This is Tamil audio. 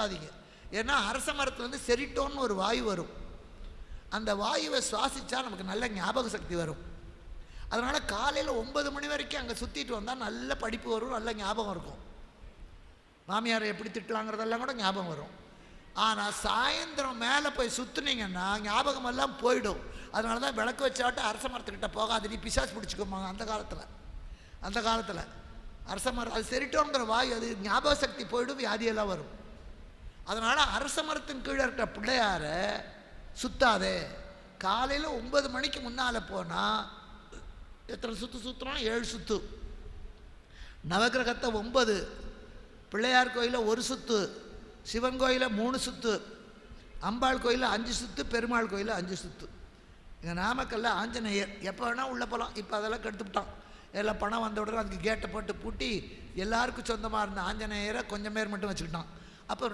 சுத்தாதீங்க ஏன்னா அரச மரத்துலேருந்து செரிட்டோன்னு ஒரு வாயு வரும். அந்த வாயுவை சுவாசித்தா நமக்கு நல்ல ஞாபக சக்தி வரும். அதனால் காலையில் ஒன்பது மணி வரைக்கும் அங்கே சுற்றிட்டு வந்தால் நல்ல படிப்பு வரும் நல்ல ஞாபகம் இருக்கும். மாமியாரை எப்படி திட்டலாங்கிறதெல்லாம் கூட ஞாபகம் வரும். ஆனால் சாயந்தரம் மேலே போய் சுற்றுனீங்கன்னா ஞாபகம் எல்லாம் போயிடும். அதனால தான் விளக்கு வச்சாட்டு அரச மரத்துக்கிட்ட போகாது நீ பிசாசு பிடிச்சிக்கோமா அந்த காலத்தில். அந்த காலத்தில் அரச மரம் அது செரிட்டோங்கிற வாயு அது ஞாபக சக்தி போயிடும் வியாதியெல்லாம் வரும். அதனால் அரச மரத்தின் கீழே இருக்கிற பிள்ளையாரை சுத்தாதே. காலையில் ஒன்பது மணிக்கு முன்னால் போனால் எத்தனை சுற்று சுற்றுறோம் ஏழு சுற்று நவக்கிரகத்தை ஒன்பது. பிள்ளையார் கோயிலில் ஒரு சுத்து. சிவன் கோயிலில் மூணு சுத்து. அம்பாள் கோயிலில் அஞ்சு சுத்து பெருமாள் கோயிலில் அஞ்சு சுத்து. இங்கே நாமக்கல்ல ஆஞ்சநேயர். எப்போ வேணால் உள்ளே போகலாம் இப்போ அதெல்லாம் கெடுத்துவிட்டான் எல்லாம் பணம் வந்த உடனே அதுக்கு கேட்டை போட்டு பூட்டி எல்லாருக்கும் சொந்தமாக இருந்த ஆஞ்சநேயரை கொஞ்சம் பேர் மட்டும் வச்சுக்கிட்டான். அப்போ